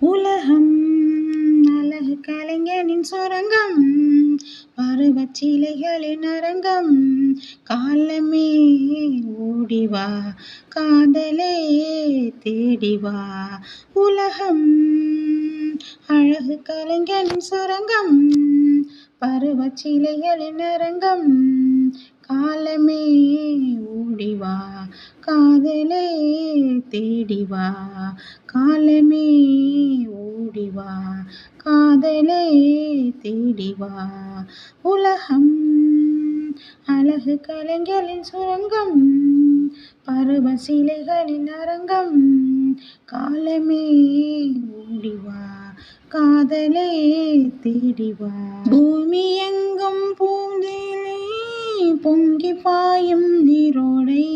உலகம் அழகு கலைஞனின் சுரங்கம் பருவச் சிலைகளின் அரங்கம். காலமே ஓடிவா காதலே தேடிவா உலகம் அழகு கலைஞனின் சுரங்கம் பருவச் சிலைகளின் அரங்கம். காலமே ஓடிவா காதலே தேடிவா. காலமே ஓடிவா காதலே தேடிவா. உலகம் அழகு கலைஞரின் சுரங்கம் பருவ சிலைகளின் அரங்கம். காலமே ஓடிவா காதலே தேடிவா. பூமி எங்கும் பொங்கி பாயும் நீரோடை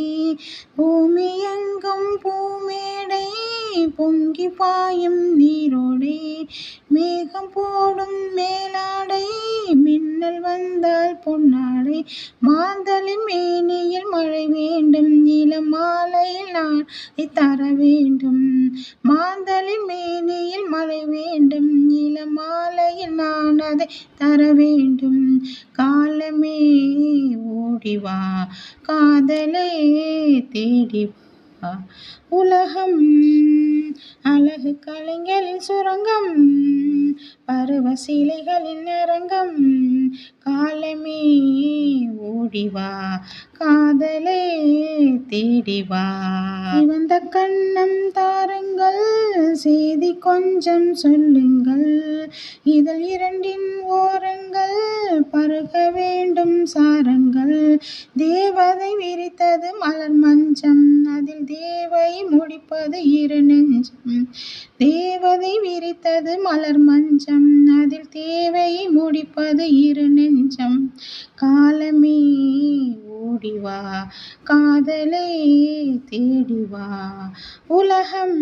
பூமி எங்கும் பூமேடை பொங்கி பாயும் நீரோடை மேகம் போடும் மேலாடை மின்னல் வந்தால் பொன்னாடை மாந்தலின் மேனியில் மழை வேண்டும் இளம் மாலையில் நான் தர வேண்டும். மாந்தலின் மேனியில் மழை வேண்டும் இளம் மாலையில் நான் அதை தர வேண்டும். கால ஓடிவா காதலே தேடிவா. உலகம் அழகு கலைஞரின் சுரங்கம் பருவ சிலைகளின் அரங்கம் காலமே ஓடிவா காதலே தேடிவா. இவந்த கண்ணம் தாருங்கள் செய்தி கொஞ்சம் சொல்லுங்கள். இதில் இரண்டின் ஓரங்கள் பருக வேண்டும் சாரங்கள். தேவதை விரித்தது மலர் மஞ்சம். அதில் தேவை முடிப்பது இரு நெஞ்சம். தேவதை விரித்தது மலர் மஞ்சம். அதில் தேவையை முடிப்பது இரு நெஞ்சம். காலமே ஓடிவா காதலே தேடிவா உலகம்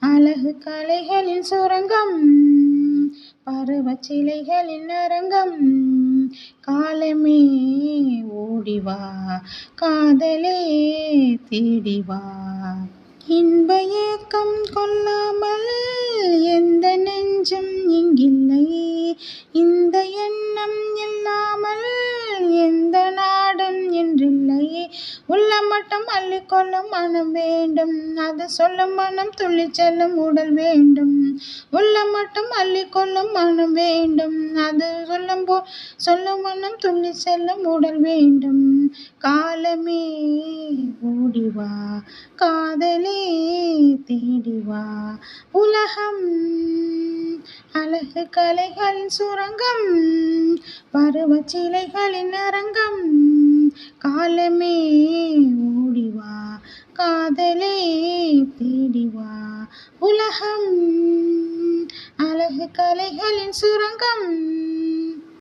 அழகு கலைகளின் சுரங்கம் பருவச்சிலைகளின் அரங்கம் காலமே ஓடிவா காதலே தேடிவா இன்ப ஏக்கம் கொள்ளாமல் உள்ளம் மட்டும் அள்ளிக்கொள்ளும் மனம் வேண்டும். அது சொல்லும் மனம் துள்ளி செல்லும் உடல் வேண்டும். உள்ள மட்டும் அள்ளிக்கொள்ளும் மனம் வேண்டும். அது சொல்லும் போ சொல்லும் மனம் துள்ளி செல்லும் உடல் வேண்டும். காலமே ஓடிவா காதலே தேடிவா உலகம் அழகு கலைகளின் சுரங்கம் பருவச்சிலைகளின் அரங்கம். காலமே தேடிவா. உலகம் அழகு கலைகளின் சுரங்கம்.